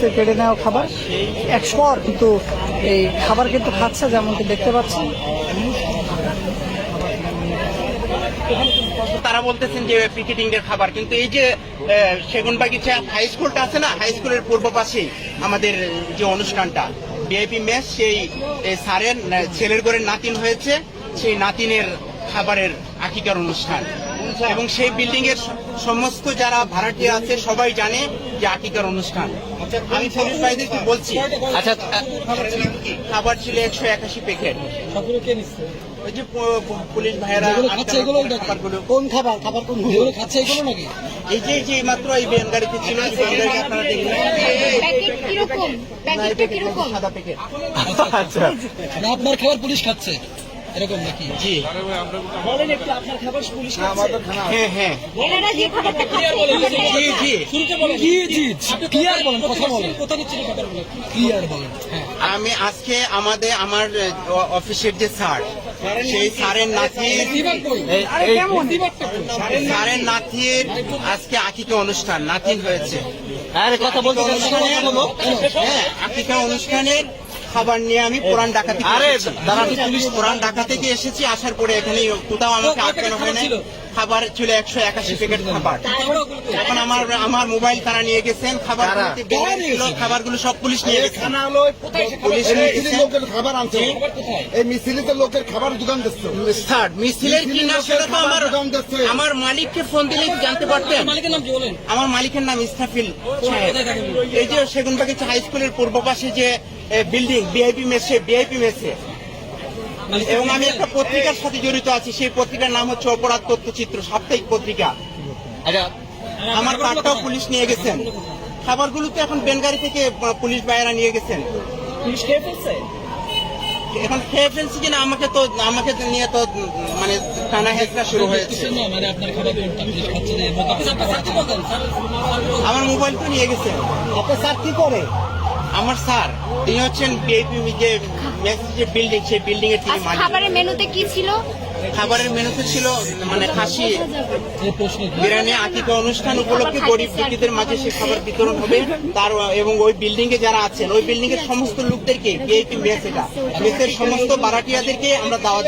কেড়ে নেওয়া খাবার। একশো পর কিন্তু এই খাবার কিন্তু খাচ্ছে, যেমনটি দেখতে পাচ্ছি। তারা বলতেছেন যে পিকেটিং এর খাবার, কিন্তু এই যে সেগুন বাগিচা হাই স্কুলটা আছে না হাই স্কুলের পূর্ব পাশে আমাদের যে অনুষ্ঠানটা। বিআইপি মেস সেই স্যারের ছেলের ঘরের নাতিন হয়েছে, সেই নাতিনের খাবারের আকিকার অনুষ্ঠান। এবং সেই বিল্ডিং এর সমস্ত যারা ভাড়াটিয়া আছে সবাই জানে যে আকিকার অনুষ্ঠান। আমি পুলিশ ভাইদেরকে বলছি আচ্ছা খাবার ছিল কি? খাবার ছিল একশো একাশি প্যাকেট সবগুলো কে নিচ্ছে ওই যে পুলিশ ভাইয়েরা খাচ্ছে এগুলো কোন খাবার? খাবার কোন যেগুলো খাচ্ছে এগুলো নাকি? এই যে মাত্র এই গাড়িতে ছিল দেখলেন। সাদা প্যাকেট আচ্ছা। আপনার খাবার পুলিশ খাচ্ছে। এরকম নাকি? জি। বলেন একটু আপনার খাবার পুলিশ হ্যাঁ হ্যাঁ এনারা যে খাবারটা খাচ্ছে জি জি। কি চিজ ক্লিয়ার বলেন কথা বলেন। কোথা নিচ্ছেন ক্লিয়ার বলেন। হ্যাঁ। আমি আজকে আমাদের আমার অফিসের যে স্যার সেই স্যারের নাতি দিবার কই আরে কেমন? স্যারের নাতির আজকে আকিকা অনুষ্ঠান নাতিন হয়েছে। আরে কথা বলতে। হ্যাঁ আকিকা অনুষ্ঠানের খাবার নিয়ে আমি পুরান ডাকাতি থেকে আরে। দাঁড়ান। আমি পুলিশ পুরান ডাকা থেকে এসেছি আসার পরে এখানে কোথাও আমাকে আটকানো হয় না খাবার ছিল একশো একাশি প্যাকেট খাবার এখন আমার আমার মোবাইল তারা নিয়ে গেছেন খাবার খাবারগুলো সব পুলিশ নিয়ে গেছে। লোকের খাবার? আনছে। এই মিছিলিতে লোকের খাবার দোকান দিচ্ছে। স্যার মিছিলের কি না সেটা তো আমার আমার মালিককে ফোন দিলে জানতে পারতেন। মালিকের নাম কি বলেন? আমার মালিকের নাম ইস্তাফিল এই যে সেগুনবাগিচা হাই স্কুলের পূর্ব পাশে যে বিল্ডিং বিআইপি মেসে বিআইপি মেসে এবং আমি একটা পত্রিকার সাথে জড়িত আছি সেই পত্রিকার নাম হচ্ছে অপরাধ তথ্যচিত্র সাপ্তাহিক পত্রিকা। আচ্ছা আমার কার্ডটাও পুলিশ নিয়ে গেছেন। খাবারগুলো তো এখন বেনগাড়ি থেকে পুলিশ ভাইয়েরা নিয়ে গেছেন। পুলিশ খেয়ে ফেলছে? এখন খেয়ে ফেলছি কিনা আমাকে তো আমাকে নিয়ে তো মানে টানা হেঁচড়া শুরু হয়েছে। মানে আমার মোবাইল তো নিয়ে গেছেন আপনার স্যার কি করে? আমার স্যার তিনি হচ্ছেন বিআইপি যে বিল্ডিং সেই বিল্ডিং এর তিনি খাবারের মেনুতে কি ছিল? খাবারের মেনুতে ছিল মানে খাসি, বিরিয়ানি আকিকে অনুষ্ঠান উপলক্ষে গরিব দুঃখীদের মাঝে সে খাবার বিতরণ হবে। তার এবং ওই বিল্ডিং এ যারা আছেন, ওই বিল্ডিং এর সমস্ত লোকদেরকে বিআইপি মেস এটা মেসের সমস্ত বারাটিয়াদেরকে আমরা দাওয়াত